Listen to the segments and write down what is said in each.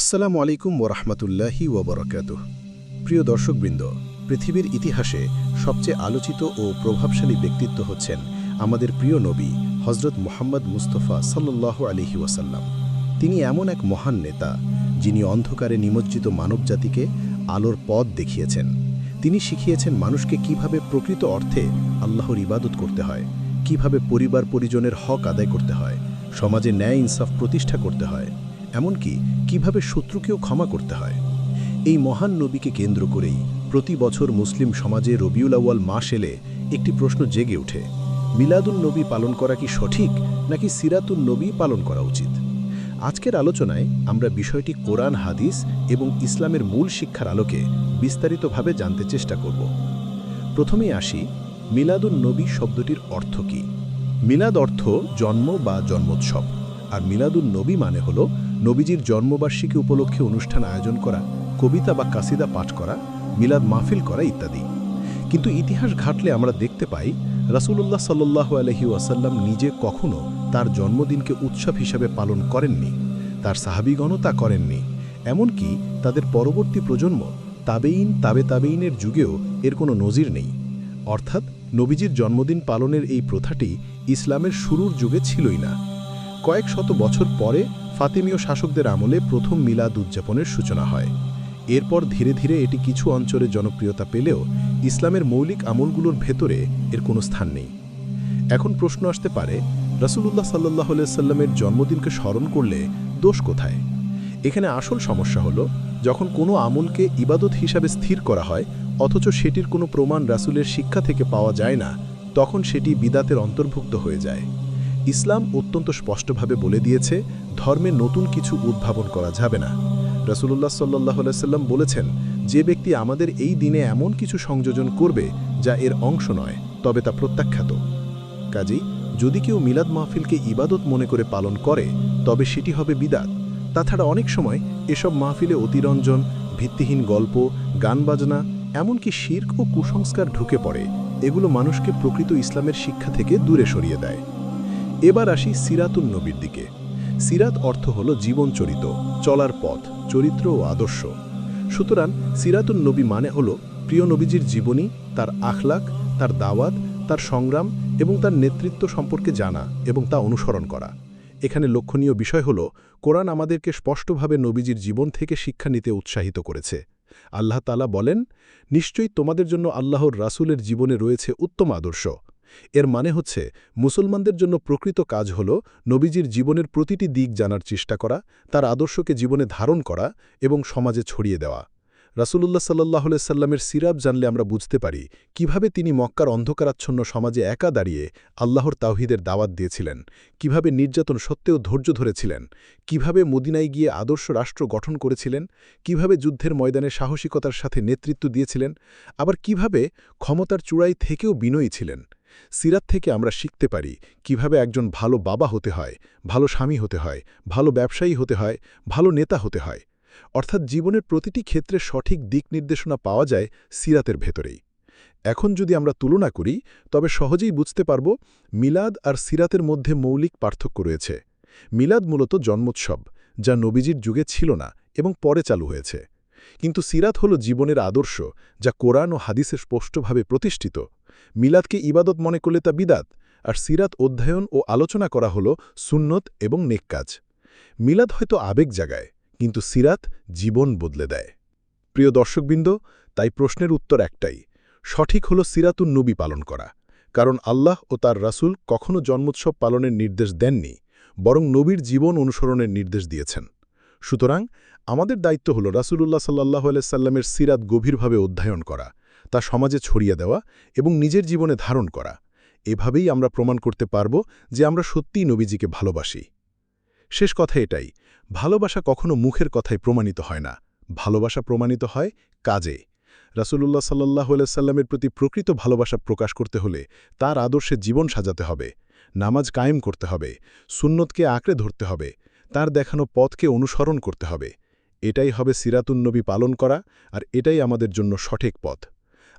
আসসালামু আলাইকুম ওরহমতুল্লাহি ওবরাকাত প্রিয় দর্শকবৃন্দ, পৃথিবীর ইতিহাসে সবচেয়ে আলোচিত ও প্রভাবশালী ব্যক্তিত্ব হচ্ছেন আমাদের প্রিয় নবী হজরত মোহাম্মদ মুস্তফা সাল্লাহ আলহি ওয়াসাল্লাম। তিনি এমন এক মহান নেতা, যিনি অন্ধকারে নিমজ্জিত মানবজাতিকে আলোর পথ দেখিয়েছেন। তিনি শিখিয়েছেন মানুষকে কীভাবে প্রকৃত অর্থে আল্লাহর ইবাদত করতে হয়, কীভাবে পরিবার পরিজনের হক আদায় করতে হয়, সমাজে ন্যায় ইনসাফ প্রতিষ্ঠা করতে হয়। এমনকি কীভাবে শত্রুকেও ক্ষমা করতে হয়। এই মহান নবীকে কেন্দ্র করেই প্রতি বছর মুসলিম সমাজে রবিউল আউয়াল মাস এলে একটি প্রশ্ন জেগে ওঠে মিলাদুল নবী পালন করা কি সঠিক, নাকি সিরাতুল নবী পালন করা উচিত? আজকের আলোচনায় আমরা বিষয়টি কোরআন, হাদিস এবং ইসলামের মূল শিক্ষার আলোকে বিস্তারিতভাবে জানতে চেষ্টা করব। প্রথমেই আসি মিলাদুল নবী শব্দটির অর্থ কী? মিলাদ অর্থ জন্ম বা জন্মোৎসব। আর মিলাদুল নবী মানে হল নবীজির জন্মবার্ষিকী উপলক্ষে অনুষ্ঠান আয়োজন করা, কবিতা বা কাসিদা পাঠ করা, মিলাদ মাহফিল করা ইত্যাদি। কিন্তু ইতিহাস ঘাটলে আমরা দেখতে পাই, রাসূলুল্লাহ সাল্লাহ আলহি ওয়াসাল্লাম নিজে কখনও তার জন্মদিনকে উৎসব হিসাবে পালন করেননি, তার সাহাবিগণও তা করেননি। এমনকি তাদের পরবর্তী প্রজন্ম তাবেইন তাবে তাবেইনের যুগেও এর কোনো নজির নেই। অর্থাৎ নবীজির জন্মদিন পালনের এই প্রথাটি ইসলামের শুরুর যুগে ছিলই না। কয়েক শত বছর পরে ফাতেমীয় শাসকদের আমলে প্রথম মিলাদ উদযাপনের সূচনা হয়। এরপর ধীরে ধীরে এটি কিছু অঞ্চলে জনপ্রিয়তা পেলেও ইসলামের মৌলিক আমলগুলোর ভেতরে এর কোনো স্থান নেই। এখন প্রশ্ন আসতে পারে, রাসুলুল্লাহ সাল্লাহ সাল্লামের জন্মদিনকে স্মরণ করলে দোষ কোথায়? এখানে আসল সমস্যা হলো, যখন কোনো আমলকে ইবাদত হিসাবে স্থির করা হয়, অথচ সেটির কোনো প্রমাণ রাসুলের শিক্ষা থেকে পাওয়া যায় না, তখন সেটি বিদাতের অন্তর্ভুক্ত হয়ে যায়। ইসলাম অত্যন্ত স্পষ্টভাবে বলে দিয়েছে, ধর্মে নতুন কিছু উদ্ভাবন করা যাবে না। রসুল্লাহ সাল্লাহ সাল্লাম বলেছেন, যে ব্যক্তি আমাদের এই দিনে এমন কিছু সংযোজন করবে, যা এর অংশ নয়, তবে তা প্রত্যাখ্যাত। কাজেই, যদি কেউ মিলাদ মাহফিলকে ইবাদত মনে করে পালন করে, তবে সেটি হবে বিদাত। তাছাড়া অনেক সময় এসব মাহফিলে অতিরঞ্জন, ভিত্তিহীন গল্প, গান বাজনা, এমনকি শির্ক ও কুসংস্কার ঢুকে পড়ে। এগুলো মানুষকে প্রকৃত ইসলামের শিক্ষা থেকে দূরে সরিয়ে দেয়। এবার আসি সিরাতুল নবীর দিকে। সিরাত অর্থ হল জীবনচরিত চলার পথ, চরিত্র ও আদর্শ। সুতরাং সিরাতুল নবী মানে হল প্রিয় নবীজির জীবনী, তার আখলাক তার দাওয়াত, তার সংগ্রাম এবং তার নেতৃত্ব সম্পর্কে জানা এবং তা অনুসরণ করা। এখানে লক্ষণীয় বিষয় হল, কোরআন আমাদেরকে স্পষ্টভাবে নবীজির জীবন থেকে শিক্ষা নিতে উৎসাহিত করেছে। আল্লাহ তালা বলেন, নিশ্চয়ই তোমাদের জন্য আল্লাহর রাসুলের জীবনে রয়েছে উত্তম আদর্শ। এর মানে হচ্ছে, মুসলমানদের জন্য প্রকৃত কাজ হল নবীজির জীবনের প্রতিটি দিক জানার চেষ্টা করা, তার আদর্শকে জীবনে ধারণ করা এবং সমাজে ছড়িয়ে দেওয়া। রাসুলুল্লাহ সাল্লাহ সাল্লামের সিরাব জানলে আমরা বুঝতে পারি কীভাবে তিনি মক্কার অন্ধকারাচ্ছন্ন সমাজে একা দাঁড়িয়ে আল্লাহর তাওহিদের দাওয়াত দিয়েছিলেন, কীভাবে নির্যাতন সত্ত্বেও ধৈর্য ধরেছিলেন, কীভাবে মদিনায় গিয়ে আদর্শ রাষ্ট্র গঠন করেছিলেন, কীভাবে যুদ্ধের ময়দানে সাহসিকতার সাথে নেতৃত্ব দিয়েছিলেন, আবার কীভাবে ক্ষমতার চূড়াই থেকেও বিনয়ী ছিলেন। সিরাত থেকে আমরা শিখতে পারি কীভাবে একজন ভালো বাবা হতে হয়, ভালো স্বামী হতে হয়, ভালো ব্যবসায়ী হতে হয়, ভালো নেতা হতে হয়। অর্থাৎ জীবনের প্রতিটি ক্ষেত্রে সঠিক দিক নির্দেশনা পাওয়া যায় সিরাতের ভেতরেই। এখন যদি আমরা তুলনা করি, তবে সহজেই বুঝতে পারব মিলাদ আর সিরাতের মধ্যে মৌলিক পার্থক্য রয়েছে। মিলাদ মূলত জন্মোৎসব, যা নবীজির যুগে ছিল না এবং পরে চালু হয়েছে। কিন্তু সিরাত হল জীবনের আদর্শ, যা কোরআন ও হাদিসে স্পষ্টভাবে প্রতিষ্ঠিত। মিলাদকে ইবাদত মনে করলে তা বিদাত, আর সিরাত অধ্যয়ন ও আলোচনা করা হল সুন্নত এবং নেককাজ মিলাদ হয়তো আবেগ জাগায়, কিন্তু সিরাত জীবন বদলে দেয়। প্রিয় দর্শকবৃন্দ, তাই প্রশ্নের উত্তর একটাই, সঠিক হল সিরাতুন নবী পালন করা, কারণ আল্লাহ ও তার রাসুল কখনও জন্মোৎসব পালনের নির্দেশ দেননি, বরং নবীর জীবন অনুসরণের নির্দেশ দিয়েছেন। সুতরাং আমাদের দায়িত্ব হল রাসুলুল্লাহ সাল্লাহ আলাইসাল্লামের সিরাত গভীরভাবে অধ্যয়ন করা তা সমাজে ছড়িয়ে দেওয়া এবং নিজের জীবনে ধারণ করা। এভাবেই আমরা প্রমাণ করতে পারব যে আমরা সত্যিই নবীজিকে ভালোবাসি। শেষ কথা এটাই, ভালোবাসা কখনো মুখের কথায় প্রমাণিত হয় না। ভালোবাসা প্রমাণিত হয় কাজে। রাসুলুল্লাহ সাল্লাহ সাল্লামের প্রতি প্রকৃত ভালোবাসা প্রকাশ করতে হলে তার আদর্শে জীবন সাজাতে হবে, নামাজ কায়েম করতে হবে, সুন্নতকে আঁকড়ে ধরতে হবে, তার দেখানো পথকে অনুসরণ করতে হবে। এটাই হবে সিরাতুন্নবী পালন করা আর এটাই আমাদের জন্য সঠিক পথ।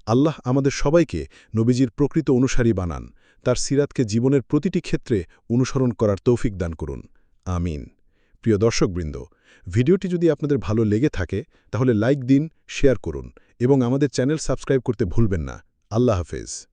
আল্লাহ আমাদের সবাইকে নবীজির প্রকৃত অনুসারী বানান। তার সিরাতকে জীবনের প্রতিটি ক্ষেত্রে অনুসরণ করার তৌফিক দান করুন। আমিন। প্রিয় দর্শকবৃন্দ, ভিডিওটি যদি আপনাদের ভালো লেগে থাকে, তাহলে লাইক দিন, শেয়ার করুন এবং আমাদের চ্যানেল সাবস্ক্রাইব করতে ভুলবেন না। আল্লাহ হাফেজ।